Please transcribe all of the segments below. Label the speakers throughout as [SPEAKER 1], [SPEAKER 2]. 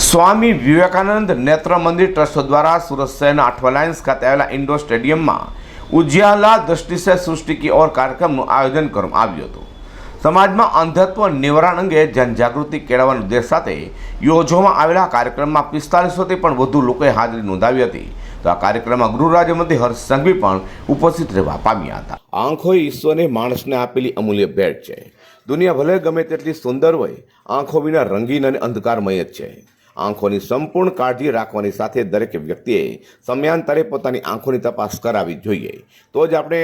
[SPEAKER 1] સ્વામી વિવેકાનંદ નેત્ર મંદિર ટ્રસ્ટ દ્વારા સુરત શહેરના અઠવાલાયન્સ ખાતે આવેલા ઇન્ડોર સ્ટેડિયમમાં ઉજ્યાલા દ્રષ્ટિ સે સૃષ્ટિ કી ઓર કાર્યક્રમનું આયોજન કરવામાં આવ્યું હતું. સમાજમાં અંધત્વ નિવારણ અંગે જનજાગૃતિ કેળવવાના ઉદ્દેશ સાથે યોજવામાં આવેલા કાર્યક્રમમાં પિસ્તાલીસોથી પણ વધુ લોકોએ હાજરી નોંધાવી હતી. તો આ કાર્યક્રમમાં ગૃહ રાજ્યમંત્રી હર્ષ સંઘવી પણ ઉપસ્થિત રહેવા પામ્યા હતા. આંખો ઈશ્વરે માણસને આપેલી અમૂલ્ય ભેટ છે. દુનિયા ભલે ગમે તેટલી સુંદર હોય, આંખો વિના રંગીન અને અંધકારમય જ છે. આંખોની સંપૂર્ણ કાળજી રાખવાની સાથે દરેક વ્યક્તિએ સમયાંતરે પોતાની આંખોની તપાસ કરાવવી જોઈએ. તો જ આપણે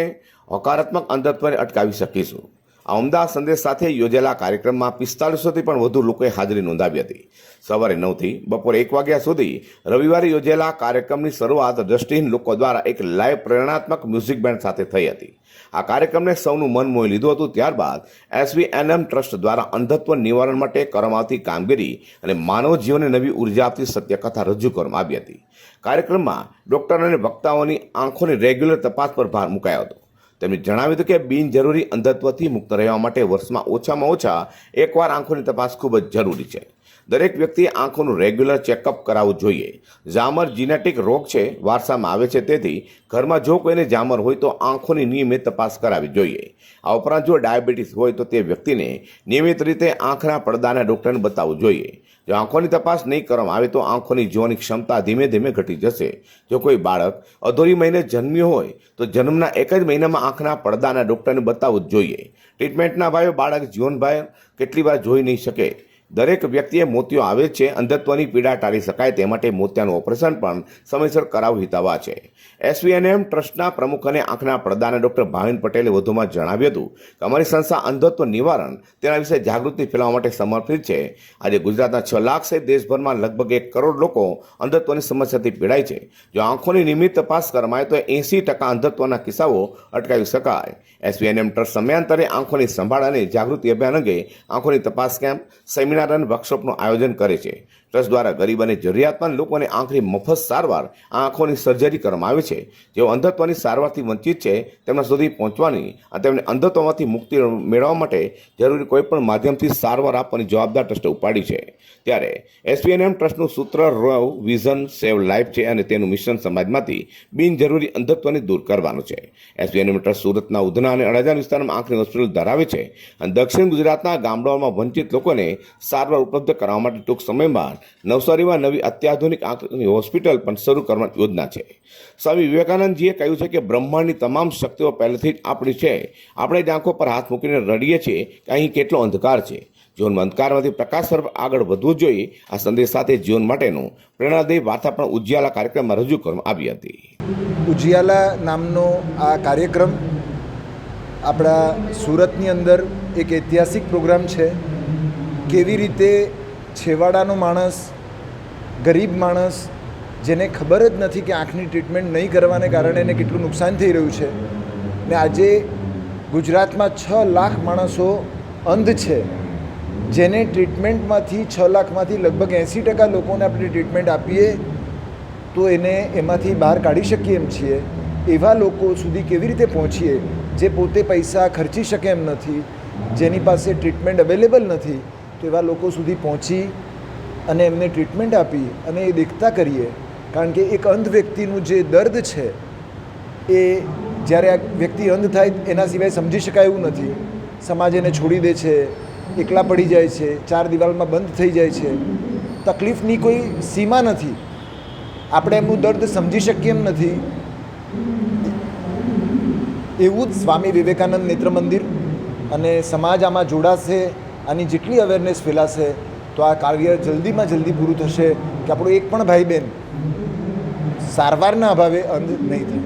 [SPEAKER 1] હકારાત્મક અંધત્વને અટકાવી શકીશું. આ ઉમદા સંદેશ સાથે યોજેલા કાર્યક્રમમાં પિસ્તાળીસોથી પણ વધુ લોકોએ હાજરી નોંધાવી હતી. સવારે નવથી બપોરે એક વાગ્યા સુધી રવિવારે યોજેલા કાર્યક્રમની શરૂઆત દ્રષ્ટિહીન લોકો દ્વારા એક લાઈવ પ્રેરણાત્મક મ્યુઝિક બેન્ડ સાથે થઈ હતી. આ કાર્યક્રમને સૌનું મન મોહી લીધું હતું ત્યારબાદ એસવીએનએમ ટ્રસ્ટ દ્વારા અંધત્વ નિવારણ માટે કરવામાં આવતી કામગીરી અને માનવ જીવનને નવી ઊર્જા આપતી સત્યકથા રજૂ કરવામાં આવી હતી. કાર્યક્રમમાં ડોક્ટર અને વક્તાઓની આંખોની રેગ્યુલર તપાસ પર ભાર મુકાયો હતો. તેમણે જણાવ્યું હતું કે બિનજરૂરી અંધત્વથી મુક્ત રહેવા માટે વર્ષમાં ઓછામાં ઓછા એકવાર આંખોની તપાસ ખૂબ જ જરૂરી છે. દરેક વ્યક્તિએ આંખોનું રેગ્યુલર ચેકઅપ કરાવવું જોઈએ. ઝામર જીનેટિક રોગ છે, વારસામાં આવે છે, તેથી ઘરમાં જો કોઈને ઝામર હોય તો આંખોની નિયમિત તપાસ કરાવવી જોઈએ. આ ઉપરાંત જો ડાયાબિટીસ હોય તો તે વ્યક્તિને નિયમિત રીતે આંખના પડદાના ડૉક્ટરને બતાવવું જોઈએ. જો આંખોની તપાસ નહીં કરવામાં આવે તો આંખોની જોવાની ક્ષમતા ધીમે ધીમે ઘટી જશે. જો કોઈ બાળક અધૂરી મહિને જન્મ્યું હોય, તો જન્મના એક જ મહિનામાં આંખના પડદાના ડૉક્ટરને બતાવવું જ જોઈએ. ટ્રીટમેન્ટના ભાવે બાળક જીવનભાઈ કેટલી વાર જોઈ નહીં શકે. દરેક વ્યક્તિએ મોતિયો આવે છે, અંધત્વની પીડા ટાળી શકાય તે માટે મોતિયાનું ઓપરેશન પણ સમયસર કરાવ હિતાવા છે. એસવીએનએમ ટ્રસ્ટના પ્રમુખ અને આંખના પડદાના ડૉક્ટર ભાવિન પટેલે વધુમાં જણાવ્યું હતું કે અમારી સંસ્થા અંધત્વ નિવારણ તેના વિશે જાગૃતિ ફેલાવવા માટે સમર્પિત છે. આજે ગુજરાતના છ લાખ સહિત દેશભરમાં લગભગ એક કરોડ લોકો અંધત્વની સમસ્યાથી પીડાય છે. જો આંખોની નિયમિત તપાસ કરવામાં તો એંસી ટકા અંધત્વના કિસ્સાઓ અટકાવી શકાય. એસવીએનએમ ટ્રસ્ટ સમયાંતરે આંખોની સંભાળ અને જાગૃતિ અભિયાન અંગે આંખોની તપાસ કેમ્પ, સેમિનાર અને વર્કશોપનું આયોજન કરે છે. ટ્રસ્ટ દ્વારા ગરીબ અને જરૂરિયાતમંદ લોકોને આંખની મફત સારવાર, આંખોની સર્જરી કરવામાં આવે છે. જેઓ અંધત્વની સારવારથી વંચિત છે, તેમના સુધી પહોંચવાની અને તેમને અંધત્વમાંથી મુક્તિ મેળવવા માટે જરૂરી કોઈપણ માધ્યમથી સારવાર આપવાની જવાબદાર ટ્રસ્ટે ઉપાડી છે. ત્યારે એસપીએનએમ ટ્રસ્ટનું સૂત્ર રવ વિઝન સેવ લાઈફ છે અને તેનું મિશન સમાજમાંથી બિનજરૂરી અંધત્વને દૂર કરવાનું છે. એસપીએનએમ ટ્રસ્ટ સુરતના ઉધના અને અડાજણ વિસ્તારમાં આંખની હોસ્પિટલ ધરાવે છે અને દક્ષિણ ગુજરાતના ગામડાઓમાં વંચિત લોકોને સારવાર ઉપલબ્ધ કરાવવા માટે ટૂંક સમયમાં નવસારીમાં નવી અત્યાધુનિક આંખની હોસ્પિટલ પણ શરૂ કરવાની યોજના છે. સ્વામી વિવેકાનંદજીએ કહ્યું છે કે બ્રહ્માંડની તમામ શક્તિઓ પહેલેથી જ આપણી છે. આપણે જ આંખો પર હાથ મૂકીને રડીએ છીએ કે અહીં કેટલો અંધકાર છે. જીવનમાં અંધકારમાંથી પ્રકાશ તરફ આગળ વધવું જોઈએ. આ સંદેશ સાથે જીવન માટેનું પ્રેરણાદાયી વાર્તા પણ ઉજિયાલા કાર્યક્રમમાં રજૂ કરવામાં આવી હતી.
[SPEAKER 2] ઉજિયાલા નામનો આ કાર્યક્રમ આપણા સુરતની અંદર એક ઐતિહાસિક પ્રોગ્રામ છે. કેવી રીતે છેવાડાનો માણસ, ગરીબ માણસ, જેને ખબર જ નથી કે આંખની ટ્રીટમેન્ટ નહીં કરવાને કારણે એને કેટલું નુકસાન થઈ રહ્યું છે. ને આજે ગુજરાતમાં છ લાખ માણસો અંધ છે, જેને ટ્રીટમેન્ટમાંથી છ લાખમાંથી લગભગ એંસી ટકા લોકોને આપણે ટ્રીટમેન્ટ આપીએ, તો એને એમાંથી બહાર કાઢી શકીએ એમ છીએ. એવા લોકો સુધી કેવી રીતે પહોંચીએ, જે પોતે પૈસા ખર્ચી શકે એમ નથી, જેની પાસે ટ્રીટમેન્ટ અવેલેબલ નથી તો એવા લોકો સુધી પહોંચી અને એમને ટ્રીટમેન્ટ આપી અને એ દેખતા કરીએ. કારણ કે એક અંધ વ્યક્તિનું જે દર્દ છે, એ જ્યારે આ વ્યક્તિ અંધ થાય એના સિવાય સમજી શકાય એવું નથી. સમાજ એને છોડી દે છે, એકલા પડી જાય છે, ચાર દિવાલમાં બંધ થઈ જાય છે. તકલીફની કોઈ સીમા નથી. આપણે એમનું દર્દ સમજી શકીએ એમ નથી. એવું જ સ્વામી વિવેકાનંદ નેત્ર મંદિર અને સમાજ આમાં જોડાશે. આની જેટલી અવેરનેસ ફેલાશે તો આ કાર્ય જલ્દીમાં જલ્દી પૂરું થશે કે આપણું એક પણ ભાઈ બહેન સારવારના અભાવે અંધ નહીં થાય.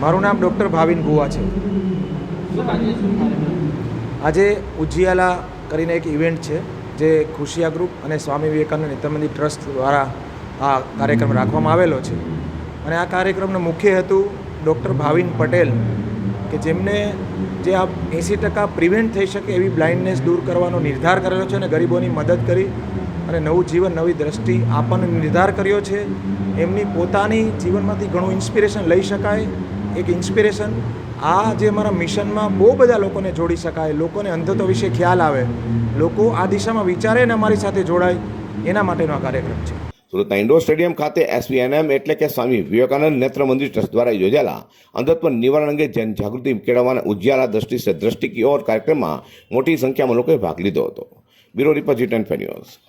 [SPEAKER 3] મારું નામ ડૉક્ટર ભાવિન ગુવા છે. આજે ઉજિયાલા કરીને એક ઇવેન્ટ છે જે ખુશિયા ગ્રુપ અને સ્વામી વિવેકાનંદ નેત્રમંદિર ટ્રસ્ટ દ્વારા આ કાર્યક્રમ રાખવામાં આવેલો છે. અને આ કાર્યક્રમનો મુખ્ય હેતુ ડૉક્ટર ભાવિન પટેલ કે જેમને જે આ એંસી ટકા પ્રિવેન્ટ થઈ શકે એવી બ્લાઇન્ડનેસ દૂર કરવાનો નિર્ધાર કરેલો છે અને ગરીબોની મદદ કરી અને નવું જીવન, નવી દ્રષ્ટિ આપવાનો નિર્ધાર કર્યો છે, એમની પોતાની જીવનમાંથી ઘણું ઇન્સ્પિરેશન લઈ શકાય. એક ઇન્સ્પિરેશન આ જે અમારા મિશનમાં બહુ બધા લોકોને જોડી શકાય, લોકોને અંધત્વ વિશે ખ્યાલ આવે, લોકો આ દિશામાં વિચારે ને અમારી સાથે જોડાય, એના માટેનો આ કાર્યક્રમ છે.
[SPEAKER 1] સુરતના ઇન્ડોર સ્ટેડિયમ ખાતે એસવીએનએમ એટલે કે સ્વામી વિવેકાનંદ નેત્ર મંદિર ટ્રસ્ટ દ્વારા યોજાયેલા અંધત્વ નિવારણ અંગે જન જાગૃતિ કેળવવાના ઉજ્જાલા દ્રષ્ટિ સે દ્રષ્ટિ કી ઓર કાર્યક્રમમાં મોટી સંખ્યામાં લોકોએ ભાગ લીધો હતો. Bureau report and ten news.